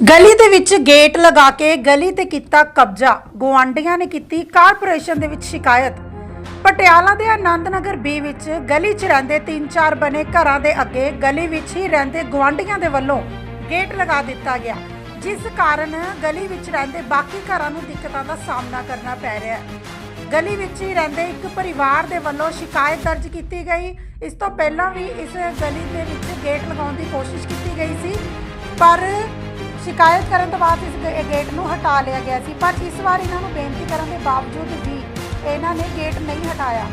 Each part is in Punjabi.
ਗਲੀ ਦੇ ਵਿੱਚ ਗੇਟ ਲਗਾ ਕੇ ਗਲੀ ਤੇ ਕੀਤਾ ਕਬਜ਼ਾ। ਗੁਆਂਢੀਆਂ ਨੇ ਕੀਤੀ ਕਾਰਪੋਰੇਸ਼ਨ ਦੇ ਵਿੱਚ ਸ਼ਿਕਾਇਤ। ਪਟਿਆਲਾ ਦੇ ਆਨੰਦ ਨਗਰ ਬੀ ਵਿੱਚ ਗਲੀ 'ਚ ਰਹਿੰਦੇ 3-4 ਬਣੇ ਘਰਾਂ ਦੇ ਅੱਗੇ ਗਲੀ ਵਿੱਚ ਹੀ ਰਹਿੰਦੇ ਗੁਆਂਢੀਆਂ ਦੇ ਵੱਲੋਂ ਗੇਟ ਲਗਾ ਦਿੱਤਾ ਗਿਆ, ਜਿਸ ਕਾਰਨ ਗਲੀ ਵਿੱਚ ਰਹਿੰਦੇ ਬਾਕੀ ਘਰਾਂ ਨੂੰ ਦਿੱਕਤਾਂ ਦਾ ਸਾਹਮਣਾ ਕਰਨਾ ਪੈ ਰਿਹਾ ਹੈ। ਗਲੀ ਵਿੱਚ ਹੀ ਰਹਿੰਦੇ ਇੱਕ ਪਰਿਵਾਰ ਦੇ ਵੱਲੋਂ ਸ਼ਿਕਾਇਤ ਦਰਜ ਕੀਤੀ ਗਈ। ਇਸ ਤੋਂ ਪਹਿਲਾਂ ਵੀ ਇਸ ਗਲੀ ਦੇ ਵਿੱਚ ਗੇਟ ਲਗਾਉਣ ਦੀ ਕੋਸ਼ਿਸ਼ ਕੀਤੀ ਗਈ ਸੀ, ਪਰ ਸ਼ਿਕਾਇਤ ਕਰਨ ਤੋਂ ਬਾਅਦ ਇਸ ਗੇ- ਗੇਟ ਨੂੰ ਹਟਾ ਲਿਆ ਗਿਆ ਸੀ ਪਰ ਇਸ ਵਾਰ ਇਹਨਾਂ ਨੂੰ ਬੇਨਤੀ ਕਰਨ ਦੇ ਬਾਵਜੂਦ ਵੀ ਇਹਨਾਂ ਨੇ ਗੇਟ ਨਹੀਂ ਹਟਾਇਆ।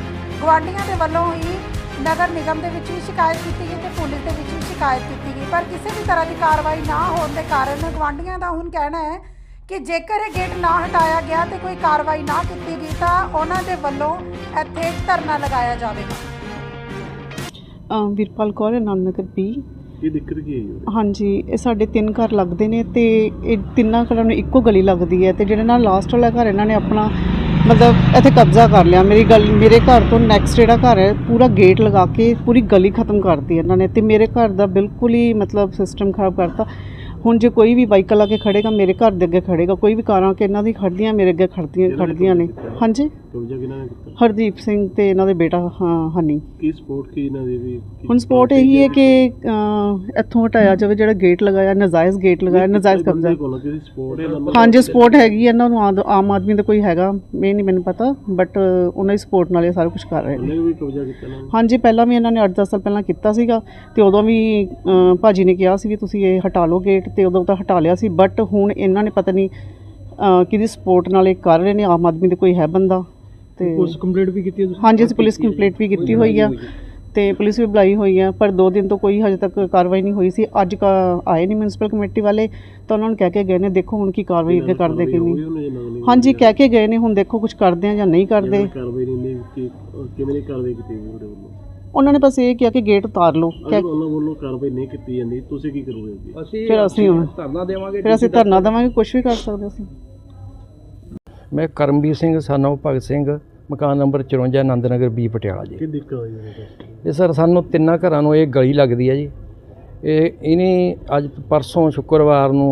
ਗਵਾਂਢੀਆਂ ਦੇ ਵੱਲੋਂ ਹੀ ਨਗਰ ਨਿਗਮ ਦੇ ਵਿੱਚ ਵੀ ਸ਼ਿਕਾਇਤ ਕੀਤੀ ਗਈ ਤੇ ਪੁਲਿਸ ਦੇ ਵਿੱਚ ਵੀ ਸ਼ਿਕਾਇਤ ਕੀਤੀ ਗਈ ਪਰ ਕਿਸੇ ਵੀ ਤਰ੍ਹਾਂ ਦੀ ਕਾਰਵਾਈ ਨਾ ਹੋਣ ਦੇ ਕਾਰਨ ਗੁਆਂਢੀਆਂ ਦਾ ਹੁਣ ਕਹਿਣਾ ਹੈ ਕਿ ਜੇਕਰ ਇਹ ਗੇਟ ਨਾ ਹਟਾਇਆ ਗਿਆ ਤੇ ਕੋਈ ਕਾਰਵਾਈ ਨਾ ਕੀਤੀ ਗਈ ਤਾਂ ਉਹਨਾਂ ਦੇ ਵੱਲੋਂ ਇੱਥੇ ਧਰਨਾ ਲਗਾਇਆ ਜਾਵੇਗਾ। ਅ, ਵੀਰਪਾਲ ਕੌਰ ਆਨੰਦ ਨਗਰ ਪੀ ਦਿੱਕਤ ਕੀ ਹੈ ਹਾਂਜੀ, ਇਹ ਸਾਡੇ ਤਿੰਨ ਘਰ ਲੱਗਦੇ ਨੇ ਤੇ ਇਹ ਤਿੰਨਾਂ ਘਰਾਂ ਨੂੰ ਇੱਕੋ ਗਲੀ ਲੱਗਦੀ ਹੈ ਤੇ ਜਿਹੜੇ ਨਾਲ ਲਾਸਟ ਵਾਲਾ ਘਰ ਇਹਨਾਂ ਨੇ ਆਪਣਾ ਮਤਲਬ ਇੱਥੇ ਕਬਜ਼ਾ ਕਰ ਲਿਆ। ਮੇਰੀ ਗੱਲ, ਮੇਰੇ ਘਰ ਤੋਂ ਨੈਕਸਟ ਜਿਹੜਾ ਘਰ ਹੈ, ਪੂਰਾ ਗੇਟ ਲਗਾ ਕੇ ਪੂਰੀ ਗਲੀ ਖਤਮ ਕਰਤੀ ਇਹਨਾਂ ਨੇ ਤੇ ਮੇਰੇ ਘਰ ਦਾ ਬਿਲਕੁਲ ਹੀ ਮਤਲਬ ਸਿਸਟਮ ਖਰਾਬ ਕਰਤਾ। ਹੁਣ ਜੇ ਕੋਈ ਵੀ ਵਾਹੀਕਲ ਆ ਕੇ ਖੜੇਗਾ ਮੇਰੇ ਘਰ ਦੇ ਅੱਗੇ ਖੜੇਗਾ ਕੋਈ ਵੀ ਕਾਰਾਂ ਕਿ ਇਹਨਾਂ ਦੀ ਖੜਦੀਆਂ ਮੇਰੇ ਅੱਗੇ ਖੜਦੀਆਂ ਖੜਦੀਆਂ ਨੇ? ਹਾਂਜੀ? ਕਬਜ਼ਾ ਕਿਹਨਾਂ ਨੇ ਕੀਤਾ? ਹਰਦੀਪ ਸਿੰਘ ਤੇ ਇਹਨਾਂ ਦੇ ਬੇਟਾ ਹਾਂ ਹਨੀ। ਕੀ ਸਪੋਰਟ ਕੀ ਇਹਨਾਂ ਦੀ ਵੀ? ਕੀ ਹੁਣ ਸਪੋਰਟ ਇਹੀ ਹੈ ਕਿ ਅ, ਇੱਥੋਂ ਹਟਾਇਆ ਜਾਵੇ ਜਿਹੜਾ ਗੇਟ ਲਗਾਇਆ ਨਜਾਇਜ਼ ਗੇਟ ਲਗਾਇਆ ਨਜਾਇਜ਼ ਕਬਜ਼ਾ। ਕੋਲ ਕਿਸੇ ਸਪੋਰਟ ਹੈ? ਨੰਬਰ ਹਾਂਜੀ ਸਪੋਰਟ ਹੈਗੀ ਹੈ, ਇਹਨਾਂ ਨੂੰ ਆਦ- ਆਮ ਆਦਮੀ ਦਾ ਕੋਈ ਹੈਗਾ ਇਹ ਨਹੀਂ ਮੈਨੂੰ ਪਤਾ ਬਟ ਉਹਨਾਂ ਦੀ ਸਪੋਰਟ ਨਾਲ ਇਹ ਸਾਰਾ ਕੁਝ ਕਰ ਰਹੇ ਨੇ। ਉਹਨੇ ਵੀ ਕਬਜ਼ਾ ਕੀਤਾ ਨਾ? ਹਾਂਜੀ ਪਹਿਲਾਂ ਵੀ ਇਹਨਾਂ ਨੇ 8-10 ਸਾਲ ਪਹਿਲਾਂ ਕੀਤਾ ਸੀਗਾ ਤੇ ਉਦੋਂ ਵੀ ਭਾਜੀ ਨੇ ਕਿਹਾ ਸੀ ਵੀ ਤੁਸੀਂ ਇਹ ਹਟਾ ਲਓ ਗੇਟ। ਤੇ ਉਦੋਂ ਤਾਂ ਹਟਾ ਲਿਆ ਸੀ ਬਟ ਹੁਣ ਇਹਨਾਂ ਨੇ ਪਤਾ ਨਹੀਂ ਕਿਹਦੀ ਸਪੋਰਟ ਨਾਲ ਇਹ ਕਰ ਰਹੇ ਨੇ ਆਮ ਆਦਮੀ ਦੇ ਕੋਈ ਹੈ ਬੰਦਾ ਤੇ ਕੰਪਲੀਟ ਵੀ ਕੀਤੀ ਹੈ ਹਾਂਜੀ ਅਸੀਂ ਪੁਲਿਸ ਕੰਪਲੇਂਟ ਵੀ ਕੀਤੀ ਹੋਈ ਆ। ਤੇ ਪੁਲਿਸ ਵੀ ਬੁਲਾਈ ਹੋਈ ਆ ਪਰ 2 ਦਿਨ ਤੋਂ ਕੋਈ ਹਜੇ ਤੱਕ ਕਾਰਵਾਈ ਨਹੀਂ ਹੋਈ ਸੀ। ਅੱਜ ਕਾ ਆਏ ਨਹੀਂ ਮਿਊਨਿਸਪਲ ਕਮੇਟੀ ਵਾਲੇ ਤਾਂ ਉਹਨਾਂ ਨੂੰ ਕਹਿ ਕੇ ਗਏ ਨੇ ਦੇਖੋ ਹੁਣ ਕੀ ਕਾਰਵਾਈ ਅੱਗੇ ਕਰਦੇ ਕਿ ਨਹੀਂ। ਹਾਂਜੀ ਕਹਿ ਕੇ ਗਏ ਨੇ ਹੁਣ ਦੇਖੋ ਕੁਝ ਕਰਦੇ ਆ ਜਾਂ ਨਹੀਂ ਕਰਦੇ। ਕਾਰਵਾਈ ਨਹੀਂ ਕਿਵੇਂ ਨਹੀਂ ਕਾਰਵਾਈ ਕੀਤੀ ਉਹਦੇ ਵੱਲੋਂ? ਉਹਨਾਂ ਨੇ ਬਸ ਇਹ ਕਿਹਾ ਕਿ ਗੇਟ ਉਤਾਰ ਲਓ। ਅਗਰ ਉਹਨਾਂ ਵੱਲੋਂ ਕਾਰਵਾਈ ਨਹੀਂ ਕੀਤੀ ਜਾਂਦੀ ਤੁਸੀਂ ਕੀ ਕਰੋਗੇ ਅਸੀਂ ਫਿਰ ਅਸੀਂ ਹੁਣ ਧਰਨਾ ਦੇਵਾਂਗੇ ਫਿਰ ਅਸੀਂ ਧਰਨਾ ਦੇਵਾਂਗੇ ਕੁਝ ਵੀ ਕਰ ਸਕਦੇ ਅਸੀਂ। ਮੈਂ ਕਰਮਵੀਰ ਸਿੰਘ ਸਾਨੋ ਭਗਤ ਸਿੰਘ ਮਕਾਨ ਨੰਬਰ 54 ਆਨੰਦ ਨਗਰ ਬੀ ਪਟਿਆਲਾ ਜੀ। ਕੀ ਦਿੱਕਤ ਆਈ ਹੈ ਇਹ ਸਰ ਸਾਨੂੰ ਤਿੰਨਾਂ ਘਰਾਂ ਨੂੰ ਇਹ ਗਲੀ ਲੱਗਦੀ ਹੈ ਜੀ। ਇਹ ਇਹਨੇ ਅੱਜ ਪਰਸੋਂ ਸ਼ੁੱਕਰਵਾਰ ਨੂੰ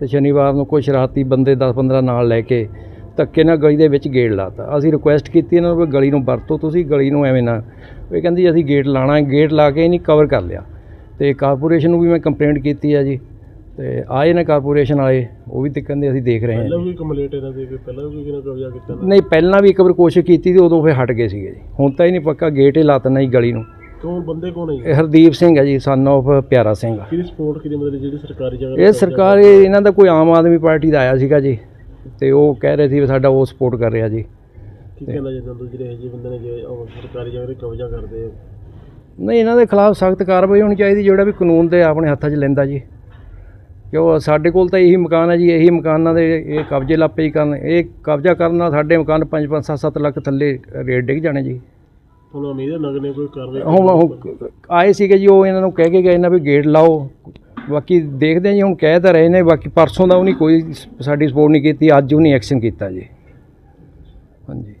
ਤੇ ਸ਼ਨੀਵਾਰ ਨੂੰ ਕੋਈ ਸ਼ਰਾਰਤੀ ਬੰਦੇ 10-15 ਨਾਲ ਲੈ ਕੇ ਧੱਕੇ ਨਾਲ ਗਲੀ ਦੇ ਵਿੱਚ ਗੇਟ ਲਾਤਾ। ਅਸੀਂ ਰਿਕੁਐਸਟ ਕੀਤੀ ਇਹਨਾਂ ਨੂੰ ਵੀ ਗਲੀ ਨੂੰ ਵਰਤੋ ਤੁਸੀਂ ਗਲੀ ਨੂੰ ਐਵੇਂ ਨਾ। ਇਹ ਕਹਿੰਦੀ ਅਸੀਂ ਗੇਟ ਲਾਣਾ ਹੈ ਗੇਟ ਲਾ ਕੇ ਇਹਨੇ ਕਵਰ ਕਰ ਲਿਆ। ਤੇ ਕਾਰਪੋਰੇਸ਼ਨ ਨੂੰ ਵੀ ਮੈਂ ਕੰਪਲੇਂਟ ਕੀਤੀ ਹੈ ਜੀ। ਤੇ ਆਏ ਨੇ ਕਾਰਪੋਰੇਸ਼ਨ ਵਾਲੇ ਉਹ ਵੀ ਤੇ ਕਹਿੰਦੇ ਅਸੀਂ ਦੇਖ ਰਹੇ ਹਾਂ ਪਹਿਲਾਂ ਜੀ। ਵੀ ਕੰਪਲੀਟ ਇਹਨਾਂ ਦੀ ਕੋਈ ਪਹਿਲਾਂ ਵੀ ਕਿਹਨਾਂ ਕਬਜ਼ਾ ਕੀਤਾ ਨਾ? ਨਹੀਂ ਪਹਿਲਾਂ ਵੀ ਇੱਕ ਵਾਰ ਕੋਸ਼ਿਸ਼ ਕੀਤੀ ਤੇ ਉਦੋਂ ਫਿਰ ਹਟ ਗਏ ਸੀਗੇ ਜੀ। ਹੁਣ ਤਾਂ ਹੀ ਨਹੀਂ ਪੱਕਾ ਗੇਟ ਹੀ ਲਾਤਾ ਨਹੀਂ ਗਲੀ ਨੂੰ। ਕੌਣ ਬੰਦੇ ਕੌਣ ਹੈ? ਇਹ ਹਰਦੀਪ ਸਿੰਘ ਹੈ ਜੀ ਸਨ ਆਫ ਪਿਆਰਾ ਸਿੰਘ ਕਿਹਦੀ ਸਪੋਰਟ ਕਿਹਦੀ ਮਤਲਬ ਜਿਹੜੀ ਸਰਕਾਰੀ ਜਗ੍ਹਾ ਇਹ ਸਰਕਾਰ ਇਹ- ਇਹਨਾਂ ਦਾ ਕੋਈ ਆਮ ਆਦਮੀ ਪਾਰਟੀ ਦਾ ਆਇਆ ਸੀਗਾ ਜੀ। ਤੇ ਉਹ ਕਹਿ ਰਹੇ ਸੀ ਵੀ ਸਾਡਾ ਉਹ ਸਪੋਰਟ ਕਰ ਰਿਹਾ ਜੀ। ਕੀ ਕਹਿਣਾ ਚਾਹੁੰਦੇ ਹੋ ਜਿਹੜੇ ਇਹ ਜਿਹੇ ਬੰਦੇ ਨੇ ਜੇ ਉਹ ਸਰਕਾਰੀ ਜਗ੍ਹਾ ਤੇ ਕਬਜ਼ਾ ਕਰਦੇ ਆ? ਨਹੀਂ ਇਹਨਾਂ ਦੇ ਖਿਲਾਫ ਸਖਤ ਕਾਰਵਾਈ ਹੋਣੀ ਚਾਹੀਦੀ ਜਿਹੜਾ ਵੀ ਕਾਨੂੰਨ ਦੇ ਆਪਣੇ ਹੱਥਾਂ 'ਚ ਲੈਂਦਾ ਜੀ। ਕਿਉਂ ਸਾਡੇ ਕੋਲ ਤਾਂ ਇਹੀ ਮਕਾਨ ਹੈ ਜੀ ਇਹੀ ਮਕਾਨਾਂ ਦੇ ਇਹ ਕਬਜ਼ੇ ਲਾਪੇ ਹੀ ਕਰਨ ਇਹ ਕਬਜ਼ਾ ਕਰਨ ਨਾਲ ਸਾਡੇ ਮਕਾਨ 5 5 7 7 ਲੱਖ ਥੱਲੇ ਰੇਟ ਡਿੱਗ ਜਾਣੇ ਜੀ। ਤੁਹਾਨੂੰ ਉਮੀਦ ਹੈ ਨਗਰ ਨੇ ਕੋਈ ਕਾਰਵਾਈ ਹੁਣ ਆਏ ਸੀਗੇ ਜੀ ਉਹ ਇਹਨਾਂ ਨੂੰ ਕਹਿ ਕੇ ਗਏ ਨਾ ਵੀ ਗੇਟ ਲਾਓ। ਬਾਕੀ ਦੇਖਦੇ ਹਾਂ ਜੀ, ਹੁਣ ਕਹਿ ਤਾਂ ਰਹੇ ਨੇ, ਬਾਕੀ ਪਰਸੋਂ ਦਾ ਉਹਨੇ ਕੋਈ ਸਾਡੀ ਸਪੋਰਟ ਨਹੀਂ ਕੀਤੀ, ਅੱਜ ਉਹਨੇ ਐਕਸ਼ਨ ਕੀਤਾ ਜੀ। ਹਾਂਜੀ।